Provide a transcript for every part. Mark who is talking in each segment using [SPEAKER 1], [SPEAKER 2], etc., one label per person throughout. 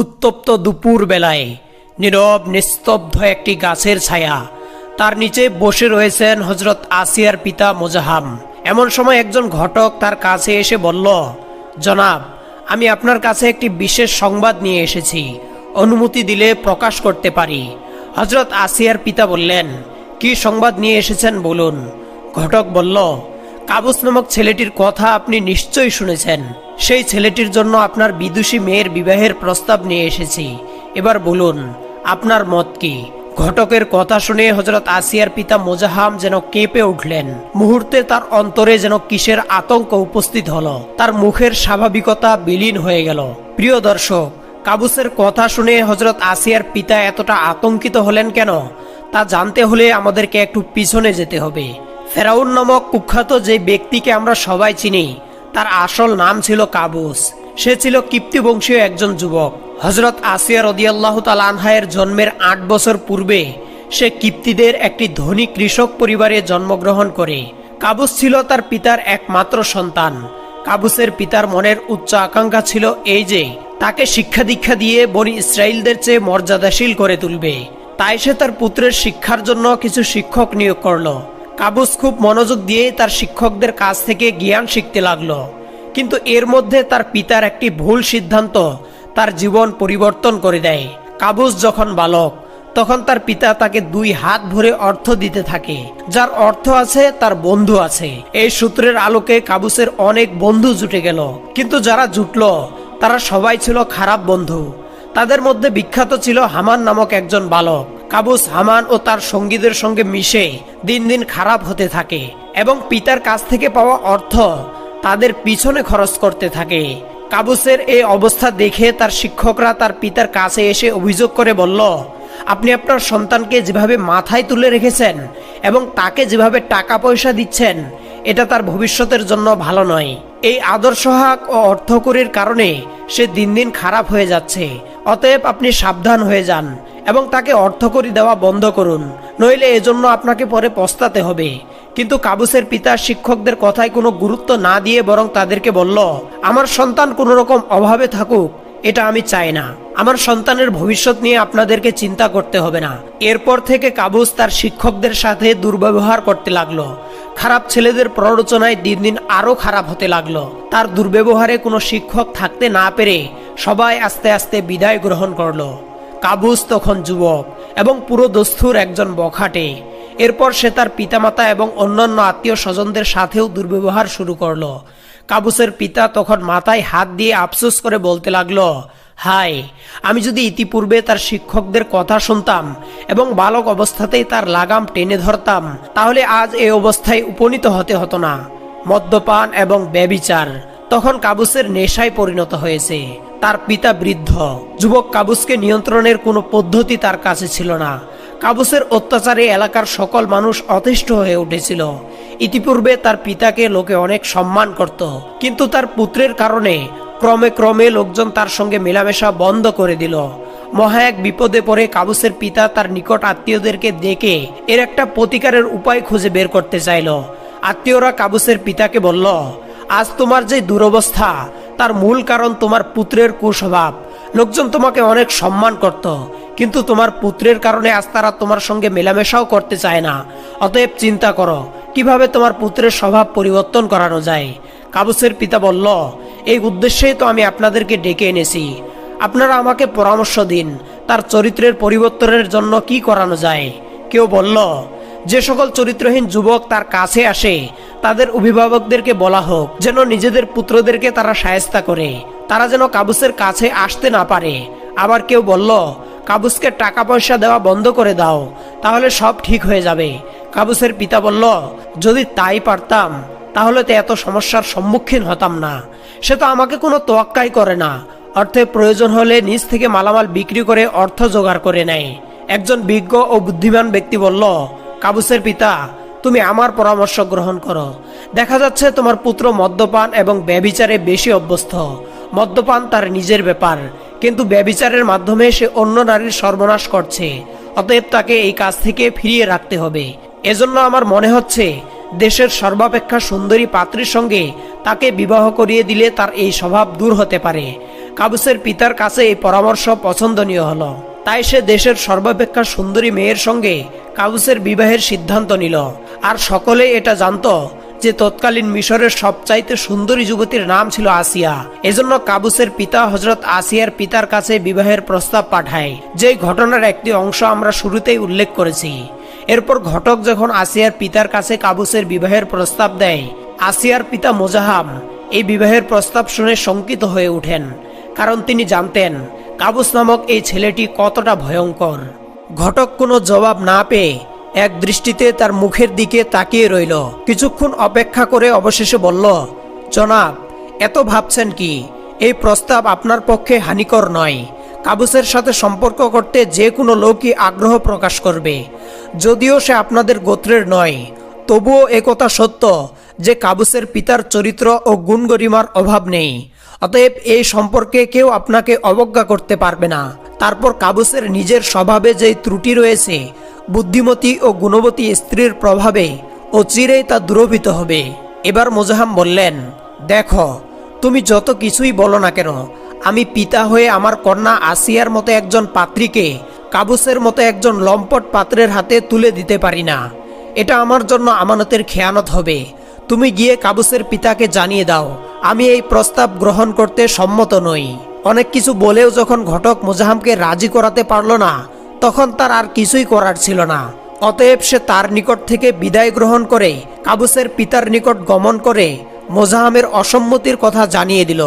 [SPEAKER 1] উত্তপ্ত দুপুর বেলায় নীরব নিস্তব্ধ একটি গাছের ছায়া। তার নিচে বসে রয়েছেন হজরত আসিয়ার পিতা মোজাহাম। এমন সময় একজন ঘটক তার কাছে এসে বলল, জনাব, আমি আপনার কাছে একটি বিশেষ সংবাদ নিয়ে এসেছি। অনুমতি দিলে প্রকাশ করতে পারি। হজরত আসিয়ার পিতা বললেন, কি সংবাদ নিয়ে এসেছেন বলুন। ঘটক বলল কাবুস নামক ছেলেটির কথা আপনি নিশ্চয়ই শুনেছেন। সেই ছেলেটির জন্য আপনার বিদুষী মেয়ের বিবাহের প্রস্তাব নিয়ে এসেছি। এবার বলুন, আপনার মত কি? ঘটকের কথা শুনে হজরত আসিয়ার পিতা মোজাহাম যেন কেঁপে উঠলেন। মুহূর্তে তার অন্তরে যেন কিসের আতঙ্ক উপস্থিত হলো। তার মুখের স্বাভাবিকতা বিলীন হয়ে গেল। প্রিয় দর্শক, কাবুসের কথা শুনে হজরত আসিয়ার পিতা এতটা আতঙ্কিত হলেন কেন? তা জানতে হলে আমাদেরকে একটু পিছনে যেতে হবে। ফেরাউন নামক কুখ্যাত যে ব্যক্তিকে আমরা সবাই চিনি, তার আসল নাম ছিল কাবুস। সে ছিল কিপ্তি বংশীয় একজন যুবক। হজরত আসিয়া রদিয়াল্লাহ তালানহায়ের জন্মের আট বছর পূর্বে সে কিপ্তিদের একটি ধনী কৃষক পরিবারে জন্মগ্রহণ করে। কাবুস ছিল তার পিতার একমাত্র সন্তান। কাবুসের পিতার মনের উচ্চ আকাঙ্ক্ষা ছিল এই যে, তাকে শিক্ষা দীক্ষা দিয়ে বনি ইসরায়েলদের চেয়ে মর্যাদাশীল করে তুলবে। তাই সে তার পুত্রের শিক্ষার জন্য কিছু শিক্ষক নিয়োগ করল। কাবুস খুব মনোযোগ দিয়ে তার শিক্ষকদের কাছ থেকে জ্ঞান শিখতে লাগল। কিন্তু এর মধ্যে তার পিতার একটি ভুল সিদ্ধান্ত তার জীবন পরিবর্তন করে দেয়। কাবুস যখন বালক, তখন তার পিতা তাকে দুই হাত ভরে অর্থ দিতে থাকে। যার অর্থ আছে, তার বন্ধু আছে। এই সূত্রের আলোকে কাবুসের অনেক বন্ধু জুটে গেল। কিন্তু যারা জুটল, তারা সবাই ছিল খারাপ বন্ধু। তাদের মধ্যে বিখ্যাত ছিল হামান নামক একজন বালক। কাবুস হামান ও তার সঙ্গীদের সঙ্গে মিশে দিন দিন খারাপ হতে থাকে এবং পিতার কাছ থেকে পাওয়া অর্থ তাদের পিছনে খরচ করতে থাকে। কাবুসের এই অবস্থা দেখে তার শিক্ষকরা তার পিতার কাছে এসে অভিযোগ করে বলল, আপনি আপনার সন্তানকে যেভাবে মাথায় তুলে রেখেছেন এবং তাকে যেভাবে টাকা পয়সা দিচ্ছেন, এটা তার ভবিষ্যতের জন্য ভালো নয়। এই আদর্শহাক ও অর্থকরীর কারণে সে দিন দিন খারাপ হয়ে যাচ্ছে। অতএব আপনি সাবধান হয়ে যান। এবং তাকে অর্থকরী দেওয়া বন্ধ করুন, নইলে এজন্য আপনাকে পরে পস্তাতে হবে। কিন্তু কাবুসের পিতা শিক্ষকদের কথায় কোনো গুরুত্ব না দিয়ে বরং তাদেরকে বলল, আমার সন্তান কোনো রকম অভাবে থাকুক, এটা আমি চাই না। আমার সন্তানের ভবিষ্যৎ নিয়ে আপনাদেরকে চিন্তা করতে হবে না। এরপর থেকে কাবুস তার শিক্ষকদের সাথে দুর্ব্যবহার করতে লাগল। খারাপ ছেলেদের প্ররোচনায় দিন দিন আরও খারাপ হতে লাগল। তার দুর্ব্যবহারে কোনো শিক্ষক থাকতে না পেরে সবাই আস্তে আস্তে বিদায় গ্রহণ করল। কাবুস তখন যুবক এবং পুরো দস্তুর একজন বখাটে। এরপর সে তার পিতামাতা এবং অন্যান্য আত্মীয় স্বজনদের সাথেও দুর্ব্যবহার শুরু করল। কাবুসের পিতা তখন মাথায় হাত দিয়ে আফসোস করে বলতে লাগল হাই আমি যদি ইতিপূর্বে তার শিক্ষকদের কথা শুনতাম এবং বালক অবস্থাতেই তার লাগাম টেনে ধরতাম, তাহলে আজ এই অবস্থায় উপনীত হতে হতো না। মদ্যপান এবং ব্যবিচার তখন কাবুসের নেশায় পরিণত হয়েছে। তার পিতা বৃদ্ধ। যুবক কাবুসকে নিয়ন্ত্রণের কোনো পদ্ধতি তার কাছে ছিল না। কাবুসের অত্যাচারে এলাকার সকল মানুষ অতিষ্ঠ হয়ে উঠেছিল। ইতিপূর্বে তার পিতাকে লোকে অনেক সম্মান করত, কিন্তু তার পুত্রের কারণে ক্রমে ক্রমে লোকজন তার সঙ্গে মেলামেশা বন্ধ করে দিল। মহা এক বিপদে পড়ে কাবুসের পিতা তার নিকট আত্মীয়দেরকে ডেকে এর একটা প্রতিকারের উপায় খুঁজে বের করতে চাইল। আত্মীয়রা কাবুসের পিতাকে বলল, আজ তোমার যে দুরবস্থা তার মূল কারণ তোমার পুত্রের কুস্বভাব। লোকজন তোমাকে অনেক সম্মান করত, কিন্তু তোমার পুত্রের কারণে আজ তারা তোমার সঙ্গে মেলামেশাও করতে চায় না। অতএব চিন্তা করো, কীভাবে তোমার পুত্রের স্বভাব পরিবর্তন করানো যায়? কাবুসের পিতা বলল, এই উদ্দেশ্যেই তো আমি আপনাদেরকে ডেকে এনেছি। আপনারা আমাকে পরামর্শ দিন, তার চরিত্রের পরিবর্তনের জন্য কি করানো যায়? কেউ বলল, যে সকল চরিত্রহীন যুবক তার কাছে আসে তাদের অভিভাবকদেরকে বলা হোক, যেন নিজেদের পুত্রদেরকে তারা সায়স্তা করে। তারা যেন কাবুসের কাছে আসতে না পারে। আবার কেউ বলল, কাবুসকে টাকা পয়সা দেওয়া বন্ধ করে দাও, তাহলে সব ঠিক হয়ে যাবে। কাবুসের পিতা বলল, যদি তাই পারতাম, তাহলে তো এত সমস্যার সম্মুখীন হতাম না। সে তো আমাকে কোনো তোয়াক্কাই করে না। অর্থের প্রয়োজন হলে নিজ থেকে মালামাল বিক্রি করে অর্থ জোগাড় করে নেয়। একজন বিজ্ঞ ও বুদ্ধিমান ব্যক্তি বলল, কাবুসের পিতা তুমি আমার পরামর্শ গ্রহণ করো। দেখা যাচ্ছে তোমার পুত্র মদ্যপান এবং ব্যবিচারে বেশি অভ্যস্ত। মদ্যপান তার নিজের ব্যাপার, কিন্তু ব্যবিচারের মাধ্যমে সে অন্য নারীর সর্বনাশ করছে। অতএব তাকে এই কাজ থেকে ফিরিয়ে রাখতে হবে। এজন্য আমার মনে হচ্ছে, দেশের সর্বাপেক্ষা সুন্দরী পাত্রীর সঙ্গে তাকে বিবাহ করিয়ে দিলে তার এই স্বভাব দূর হতে পারে। কাবুসের পিতার কাছে এই পরামর্শ পছন্দনীয় হলো। তাই সে দেশের সর্বাপেক্ষা সুন্দরী মেয়ের সঙ্গে কাবুসের বিবাহের সিদ্ধান্ত নিল। আর সকলেই এটা জানতো যে তৎকালীন মিশরের সবচাইতে সুন্দরী যুবতীর নাম ছিল আসিয়া। এজন্য কাবুসের পিতা হজরত আসিয়ার পিতার কাছে বিবাহের প্রস্তাব পাঠায়। যেই ঘটনার একটি অংশ আমরা শুরুতেই উল্লেখ করেছি। এরপর ঘটক যখন আসিয়ার পিতার কাছে কাবুসের বিবাহের প্রস্তাব দেয়, আসিয়ার পিতা মোজাহাম এই বিবাহের প্রস্তাব শুনে শঙ্কিত হয়ে ওঠেন। কারণ তিনি জানতেন, কাবুস নামক এই ছেলেটি কতটা ভয়ঙ্কর। ঘটক কোনো জবাব না পেয়ে এক দৃষ্টিতে তার মুখের দিকে তাকিয়ে রইল। কিছুক্ষণ অপেক্ষা করে অবশেষে বলল, জনাব, এত ভাবছেন কি? এই প্রস্তাব আপনার পক্ষে হানিকর নয়। কাবুসের সাথে সম্পর্ক করতে যে কোনো লোকই আগ্রহ প্রকাশ করবে। যদিও সে আপনাদের গোত্রের নয়, তবুও একথা সত্য। যে কাবুসের পিতার চরিত্র ও গুণগরিমার অভাব নেই। অতএব এই সম্পর্কে কেউ আপনাকে অবজ্ঞা করতে পারবে না। তারপর কাবুসের নিজের স্বভাবে যেই ত্রুটি রয়েছে, বুদ্ধিমতী ও গুণবতী স্ত্রীর প্রভাবে ও চিরেই তা দূরভূত হবে। এবার মোজাহাম বললেন, দেখো, তুমি যত কিছুই বলো না কেন, আমি পিতা হয়ে আমার কন্যা আসিয়ার মতো একজন পাত্রীকে কাবুসের মতো একজন লম্পট পাত্রের হাতে তুলে দিতে পারি না। এটা আমার জন্য আমানতের খেয়ানত হবে। তুমি গিয়ে কাবুসের পিতাকে জানিয়ে দাও, আমি এই প্রস্তাব গ্রহণ করতে সম্মত নই। অনেক কিছু বলেও যখন ঘটক মোজাহামকে রাজি করাতে পারল না, তখন তার আর কিছুই করার ছিল না। অতএব সে তার নিকট থেকে বিদায় গ্রহণ করে কাবুসের পিতার নিকট গমন করে মোজাহামের অসম্মতির কথা জানিয়ে দিল।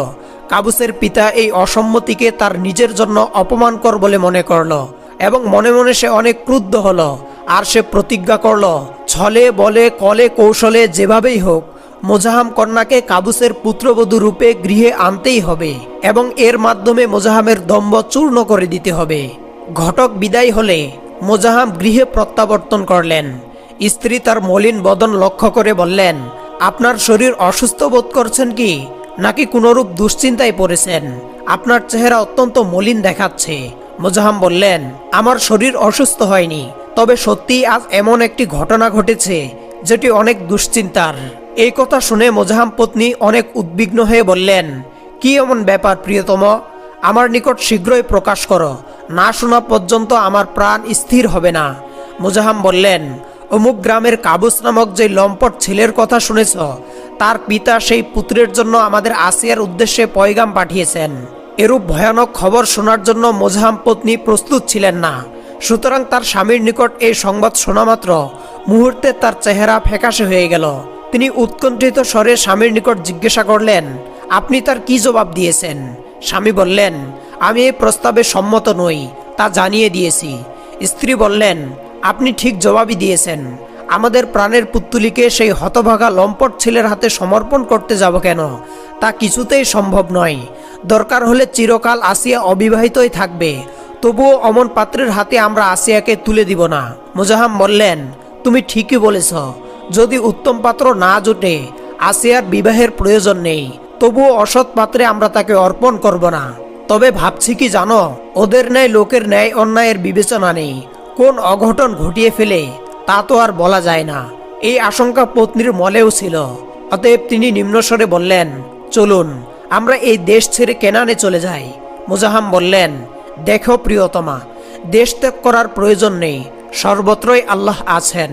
[SPEAKER 1] কাবুসের পিতা এই অসম্মতিকে তার নিজের জন্য অপমানকর বলে মনে করল এবং মনে মনে সে অনেক ক্রুদ্ধ হলো, আর সে প্রতিজ্ঞা করল ছলে, বলে, কলে, কৌশলে যেভাবেই হোক, মোজাহাম কন্যাকে কাবুসের পুত্রবধূ রূপে গৃহে আনতেই হবে এবং এর মাধ্যমে মোজাহামের দম্ভ চূর্ণ করে দিতে হবে। ঘটক বিদায় হলে মোজাহাম গৃহে প্রত্যাবর্তন করলেন। স্ত্রী তার মলিন বদন লক্ষ্য করে বললেন, আপনার শরীর অসুস্থ বোধ করছেন কি? নাকি কোনরূপ দুশ্চিন্তায় পড়েছেন? আপনার চেহারা অত্যন্ত মলিন দেখাচ্ছে। মোজাহাম বললেন, আমার শরীর অসুস্থ হয়নি। তবে সত্যি আজ এমন একটি ঘটনা ঘটেছে, যেটি অনেক দুশ্চিন্তার। এই কথা শুনে মোজাহাম পত্নী অনেক উদ্বিগ্ন হয়ে বললেন, কি এমন ব্যাপার প্রিয়তম? আমার নিকট শীঘ্রই প্রকাশ করো, না শোনা পর্যন্ত আমার প্রাণ স্থির হবে না। মোজাহাম বললেন, অমুক গ্রামের কাবুস নামক যে লম্পট ছেলের কথা শুনেছ, তার পিতা সেই পুত্রের জন্য আমাদের আসিয়ার উদ্দেশ্যে পয়গাম পাঠিয়েছেন। এরূপ ভয়ানক খবর শোনার জন্য মোজাহাম পত্নী প্রস্তুত ছিলেন না। সুতরাং তার স্বামীর নিকট এই সংবাদ শোনা মাত্র মুহূর্তে তার চেহারা ফ্যাকাশে হয়ে গেল। তিনি উৎকণ্ঠিত স্বরে স্বামীর নিকট জিজ্ঞাসা করলেন, আপনি তার কি জবাব দিয়েছেন? স্বামী বললেন, আমি এই প্রস্তাবে সম্মত নই, তা জানিয়ে দিয়েছি। স্ত্রী বললেন, আপনি ঠিক জবাবই দিয়েছেন। আমাদের প্রাণের পুত্তুলিকে সেই হতভাগা লম্পট ছেলের হাতে সমর্পণ করতে যাব কেন? তা কিছুতেই সম্ভব নয়। দরকার হলে চিরকাল আসিয়া অবিবাহিতই থাকবে। তবুও অমন পাত্রের হাতে আমরা আসিয়াকে তুলে দিব না। মুজাহাম বললেন, তুমি ঠিকই বলেছ। যদি উত্তম পাত্র না জোটে, আসিয়ার বিবাহের প্রয়োজন নেই। তবুও অসৎ পাত্রে আমরা তাকে অর্পণ করব না। তবে ভাবছি কি জানো, ওদের ন্যায় লোকের ন্যায় অন্যায়ের বিবেচনা নেই। কোন অঘটন ঘটিয়ে ফেলে, তা তো আর বলা যায় না। এই আশঙ্কা পত্নীর মলেও ছিল। অতএব তিনি নিম্নস্বরে বললেন, চলুন, আমরা এই দেশ ছেড়ে কেনানে চলে যাই। মুজাহাম বললেন দেখো প্রিয়তমা, দেশ ত্যাগ করার প্রয়োজন নেই, সর্বত্রই আল্লাহ আছেন।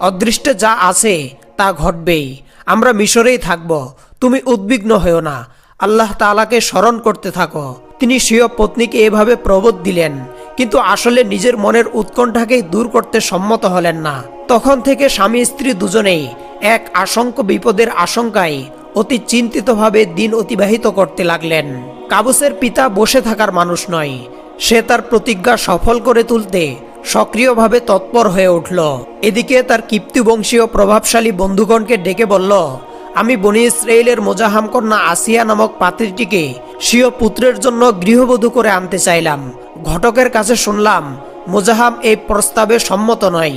[SPEAKER 1] অদৃষ্টে যা আছে, তা ঘটবেই। আমরা মিশরেই থাকব, তুমি উদ্বিগ্ন হও না। আল্লাহ তাআলাকে স্মরণ করতে থাকো। তিনি স্বীয় পত্নীকে এভাবে প্রবোধ দিলেন, কিন্তু আসলে নিজের মনের উৎকণ্ঠাকেই দূর করতে সম্মত হলেন না। তখন থেকে স্বামী স্ত্রী দুজনেই এক আশঙ্ক বিপদের আশঙ্কায় অতি চিন্তিতভাবে দিন অতিবাহিত করতে লাগলেন। কাবুসের পিতা বসে থাকার মানুষ নয় সে তার প্রতিজ্ঞা সফল করে তুলতে সক্রিয়ভাবে তৎপর হয়ে উঠল। এদিকে তার কিপ্তিবংশীয় প্রভাবশালী বন্ধুগণকে ডেকে বলল, আমি বনি ইসরায়েলের মোজাহাম কন্যা আসিয়া নামক পাত্রীটিকে স্বীয় পুত্রের জন্য গৃহবধূ করে আনতে চাইলাম। ঘটকের কাছে শুনলাম, মোজাহাম এই প্রস্তাবে সম্মত নয়।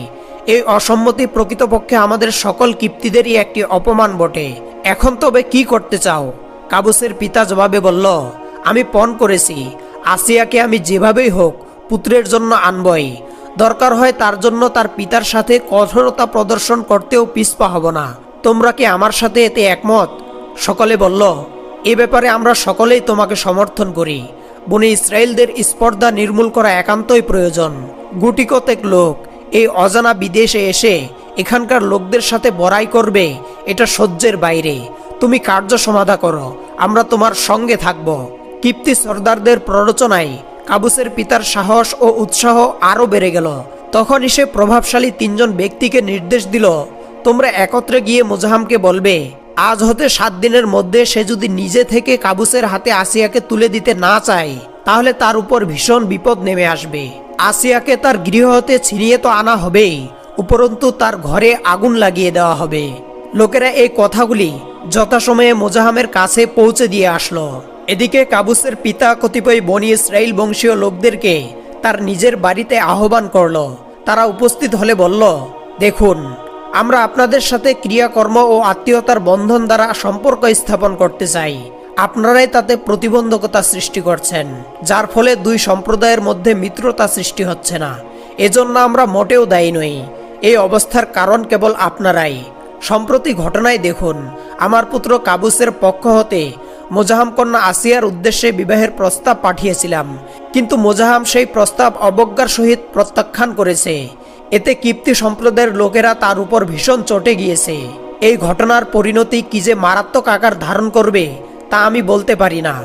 [SPEAKER 1] এই অসম্মতি প্রকৃতপক্ষে আমাদের সকল কিপ্তিদেরই একটি অপমান বটে। এখন তবে কি করতে চাও? কাবুসের পিতা জবাবে বলল, আমি পণ করেছি। আসিয়াকে আমি যেভাবেই হোক পুত্রের জন্য আনবই। দরকার হয় তার জন্য তার পিতার সাথে কঠোরতা প্রদর্শন করতেও পিছপা হব না। তোমরা কি আমার সাথে এতে একমত? সকলে বলল, এ ব্যাপারে আমরা সকলেই তোমাকে সমর্থন করি। বনি ইসরায়েলদের স্পর্ধা নির্মূল করা একান্তই প্রয়োজন। গুটিকতেক লোক এই অজানা বিদেশে এসে এখানকার লোকদের সাথে বড়াই করবে, এটা সহ্যের বাইরে। তুমি কার্য সমাধা করো, আমরা তোমার সঙ্গে থাকব। কিপ্তি সর্দারদের প্ররোচনায় কাবুসের পিতার সাহস ও উৎসাহ আরও বেড়ে গেল। তখন সে প্রভাবশালী তিনজন ব্যক্তিকে নির্দেশ দিল, তোমরা একত্রে গিয়ে মোজাহামকে বলবে, আজ হতে সাত দিনের মধ্যে সে যদি নিজে থেকে কাবুসের হাতে আসিয়াকে তুলে দিতে না চায়, তাহলে তার উপর ভীষণ বিপদ নেমে আসবে। আসিয়াকে তার গৃহ হতে ছিনিয়ে তো আনা হবেই, উপরন্তু তার ঘরে আগুন লাগিয়ে দেওয়া হবে। লোকেরা এই কথাগুলি যথাসময়ে মোজাহামের কাছে পৌঁছে দিয়ে আসলো। এদিকে কাবুসের পিতা কতিপয় বনি ইসরায়েল বংশীয় লোকদেরকে তার নিজের বাড়িতে আহ্বান করল। তারা উপস্থিত হলে বলল, দেখুন, আমরা আপনাদের সাথে ক্রিয়াকর্ম ও আত্মীয়তার বন্ধন দ্বারা সম্পর্ক স্থাপন করতে চাই। আপনারাই তাতে প্রতিবন্ধকতা সৃষ্টি করছেন, যার ফলে দুই সম্প্রদায়ের মধ্যে মিত্রতা সৃষ্টি হচ্ছে না। এজন্য আমরা মোটেও দায়ী নই। এই অবস্থার কারণ কেবল আপনারাই। সম্প্রতি ঘটনায় দেখুন, আমার পুত্র কাবুসের পক্ষ হতে মোজাহাম কন্যা আসিয়ার উদ্দেশ্যে বিবাহের প্রস্তাব পাঠিয়েছিলাম। কিন্তু মোজাহাম সেই প্রস্তাব অবজ্ঞার সহিত প্রত্যাখ্যান করেছে। এতে কিপ্তি সম্প্রদায়ের লোকেরা তার উপর ভীষণ চটে গিয়েছে। এই ঘটনার পরিণতি কি যে মারাত্মক আকার ধারণ করবে, তা আমি বলতে পারি না।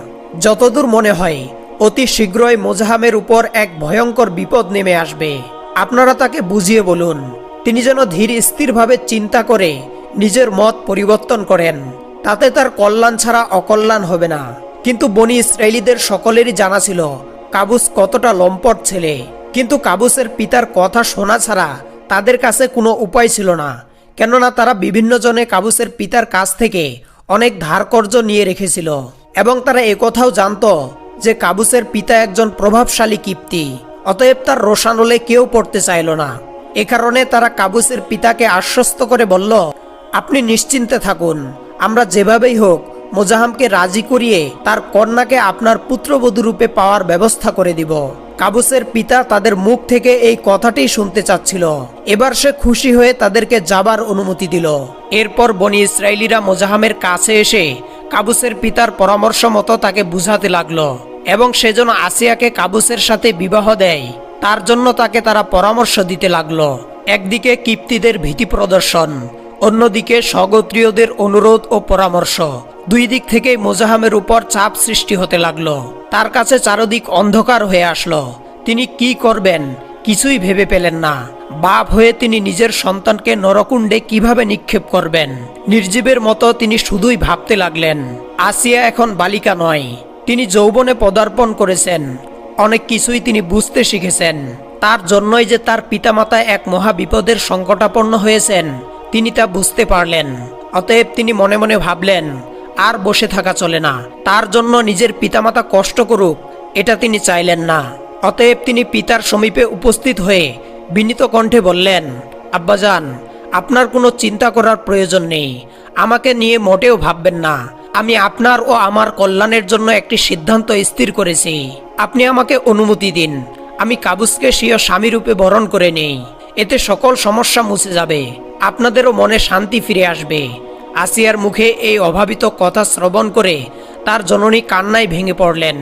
[SPEAKER 1] যতদূর মনে হয়, অতি শীঘ্রই মোজাহামের উপর এক ভয়ঙ্কর বিপদ নেমে আসবে। আপনারা তাকে বুঝিয়ে বলুন, তিনি যেন ধীর স্থিরভাবে চিন্তা করে নিজের মত পরিবর্তন করেন। তাতে তার কল্যাণ ছাড়া অকল্যাণ হবে না। কিন্তু বনি ইসরায়েলিদের সকলেরই জানা ছিল, কাবুস কতটা লম্পট ছেলে। কিন্তু কাবুসের পিতার কথা শোনা ছাড়া তাদের কাছে কোনো উপায় ছিল না। কেননা তারা বিভিন্ন জনে কাবুসের পিতার কাছ থেকে অনেক ধার কর্জ নিয়ে রেখেছিল। এবং তারা একথাও জানতো যে কাবুসের পিতা একজন প্রভাবশালী কিপ্তি অতএব তার রোশানলে কেউ পড়তে চাইল না। এ কারণে তারা কাবুসের পিতাকে আশ্বস্ত করে বলল, আপনি নিশ্চিন্তে থাকুন। আমরা যেভাবেই হোক মোজাহামকে রাজি করিয়ে তার কন্যাকে আপনার পুত্রবধূ রূপে পাওয়ার ব্যবস্থা করে দিব। কাবুসের পিতা তাদের মুখ থেকে এই কথাটি শুনতে চাচ্ছিল। এবার সে খুশি হয়ে তাদেরকে যাবার অনুমতি দিল। এরপর বনি ইসরায়েলিরা মোজাহামের কাছে এসে কাবুসের পিতার পরামর্শ মতো তাকে বুঝাতে লাগল এবং সেজন্য আসিয়াকে কাবুসের সাথে বিবাহ দেয়, তার জন্য তাকে তারা পরামর্শ দিতে লাগল। একদিকে কিপ্তিদের ভীতি প্রদর্শন অন্যদিকে স্বগোত্রীয়দের অনুরোধ ও পরামর্শ। দুই দিক থেকে মোজাহামের উপর চাপ সৃষ্টি হতে লাগল। তার কাছে চারদিক অন্ধকার হয়ে আসলো। তিনি কি করবেন, কিছুই ভেবে পেলেন না। বাপ হয়ে তিনি নিজের সন্তানকে নরকুণ্ডে কীভাবে নিক্ষেপ করবেন? নির্জীবের মতো তিনি শুধুই ভাবতে লাগলেন, আসিয়া এখন বালিকা নয়। তিনি যৌবনে পদার্পণ করেছেন। অনেক কিছুই তিনি বুঝতে শিখেছেন। তার জন্যই যে তার পিতামাতা এক মহা বিপদের সংকটাপন্ন হয়েছেন তিনি তা বুঝতে পারলেন। অতএব তিনি মনে মনে ভাবলেন, আর বসে থাকা চলে না। তার জন্য নিজের পিতামাতা কষ্ট করুক, এটা তিনি চাইলেন না। অতএব তিনি পিতার সমীপে উপস্থিত হয়ে বিনীত কণ্ঠে বললেন, আব্বাজান, আপনার কোনো চিন্তা করার প্রয়োজন নেই। আমাকে নিয়ে মোটেও ভাববেন না। আমি আপনার ও আমার কল্যাণের জন্য একটি সিদ্ধান্ত স্থির করেছি। আপনি আমাকে অনুমতি দিন। আমি কাবুসকে স্বীয় স্বামীরূপে বরণ করে নেই। এতে সকল সমস্যা মুছে যাবে। আপনাদেরও মনে শান্তি ফিরে আসবে। আসিয়ার মুখে এই অভাবিত কথা শ্রবণ করে তার জননী কান্নায় ভেঙে পড়লেন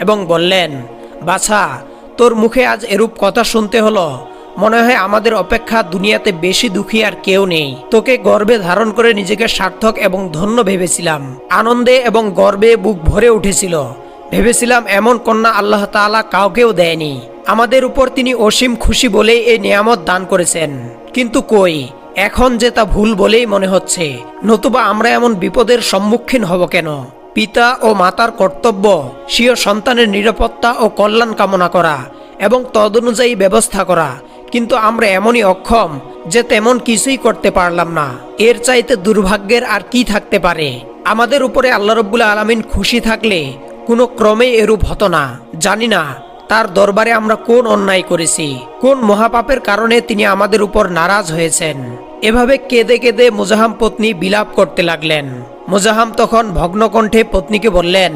[SPEAKER 1] এবং বললেন, বাছা, তোর মুখে আজ এরূপ কথা শুনতে হলো। মনে হয় আমাদের অপেক্ষা দুনিয়াতে বেশি দুঃখী আর কেউ নেই। তোকে গর্বে ধারণ করে নিজেকে সার্থক এবং ধন্য ভেবেছিলাম। আনন্দে এবং গর্বে বুক ভরে উঠেছিল। ভেবেছিলাম এমন কন্যা আল্লাহ তাআলা কাউকেও দেয়নি। আমাদের উপর তিনি অসীম খুশি বলেই এই নিয়ামত দান করেছেন। কিন্তু কই? এখন যে তা ভুল বলেই মনে হচ্ছে। নতুবা আমরা এমন বিপদের সম্মুখীন হব কেন? পিতা ও মাতার কর্তব্য, স্বীয় সন্তানের নিরাপত্তা ও কল্যাণ কামনা করা এবং তদনুযায়ী ব্যবস্থা করা। কিন্তু আমরা এমনই অক্ষম যে তেমন কিছুই করতে পারলাম না। এর চাইতে দুর্ভাগ্যের আর কি থাকতে পারে? আমাদের উপরে আল্লাহ রব্বুল্লা আলমিন খুশি থাকলে কোনো ক্রমেই এরূপ হতো না। জানি না তার দরবারে আমরা কোন অন্যায় করেছি? কোন মহাপাপের কারণে তিনি আমাদের উপর নারাজ হয়েছেন? এভাবে কেঁদে কেঁদে মুজাহাম পত্নী বিলাপ করতে লাগলেন। মুজাহাম তখন ভগ্নকণ্ঠে পত্নীকে বললেন,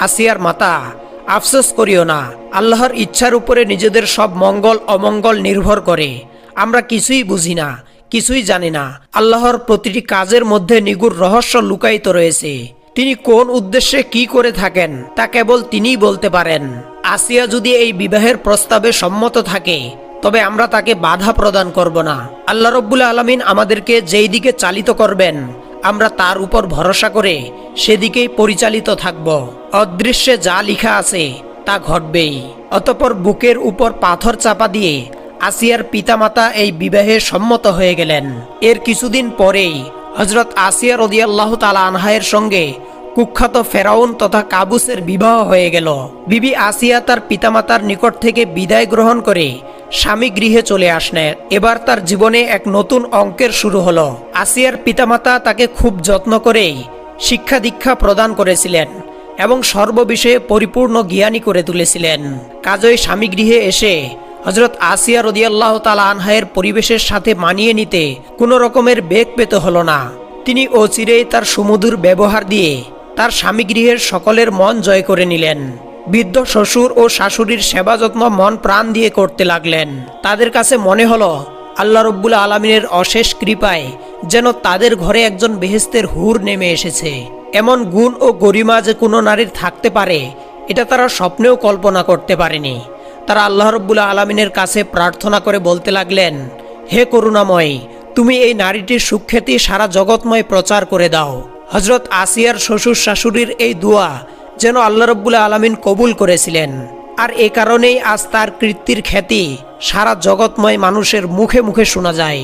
[SPEAKER 1] আসিয়ার মাতা, আফসোস করিও না। আল্লাহর ইচ্ছার উপরে নিজেদের সব মঙ্গল, অমঙ্গল নির্ভর করে। আমরা কিছুই বুঝি না, কিছুই জানি না। আল্লাহর প্রতিটি কাজের মধ্যে নিগুর রহস্য লুকায়িত রয়েছে। তিনি কোন উদ্দেশ্যে কি করে থাকেন, তা কেবল তিনিই বলতে পারেন। আসিয়া যদি এই বিবাহের প্রস্তাবে সম্মত থাকে, তবে আমরা তাকে বাধা প্রদান করব না। আল্লাহ রব্বুল আলমিন আমাদেরকে যেই দিকে চালিত করবেন, আমরা তার উপর ভরসা করে সেদিকেই পরিচালিত থাকব। অদৃশ্যে যা লিখা আছে, তা ঘটবেই। অতপর বুকের উপর পাথর চাপা দিয়ে আসিয়ার পিতামাতা এই বিবাহে সম্মত হয়ে গেলেন। এর কিছুদিন পরেই হজরত আসিয়া রদিয়াল্লাহ তালা আনহায়ের সঙ্গে কুখ্যাত ফেরাউন তথা কাবুসের বিবাহ হয়ে গেল। বিবি আসিয়া তার পিতামাতার নিকট থেকে বিদায় গ্রহণ করে স্বামী গৃহে চলে আসলেন এবার তার জীবনে এক নতুন অঙ্কের শুরু হলো। আসিয়ার পিতামাতা তাকে খুব যত্ন করেই শিক্ষা দীক্ষা প্রদান করেছিলেন এবং সর্ববিষয়ে পরিপূর্ণ জ্ঞানী করে তুলেছিলেন। কাজই স্বামী গৃহে এসে হজরত আসিয়া রদিয়াল্লাহ তালা আনহায়ের পরিবেশের সাথে মানিয়ে নিতে কোনো রকমের বেগ পেতে হলো না। তিনি অচিরেই তার সুমধুর ব্যবহার দিয়ে তার স্বামী গৃহের সকলের মন জয় করে নিলেন। বৃদ্ধ শ্বশুর ও শাশুড়ির সেবা যত্ন মন প্রাণ দিয়ে করতে লাগলেন। তাদের কাছে মনে হলো, আল্লাহ রব্বুল আলমিনের অশেষ কৃপায় যেন তাদের ঘরে একজন বেহেস্তের হুর নেমে এসেছে। এমন গুণ ও গরিমা যে কোনো নারীর থাকতে পারে, এটা তারা স্বপ্নেও কল্পনা করতে পারেনি। তারা আল্লাহ রব্বুল আলমিনের কাছে প্রার্থনা করে বলতে লাগলেন, হে করুণাময়, তুমি এই নারীটির সুখ্যাতি সারা জগৎময় প্রচার করে দাও। হজরত আসিয়ার শ্বশুর শাশুড়ির এই দোয়া যেন আল্লাহ রব্বুল আলমিন কবুল করেছিলেন। আর এ কারণেই আজ তার কৃত্তির খ্যাতি সারা জগৎময় মানুষের মুখে মুখে শোনা যায়।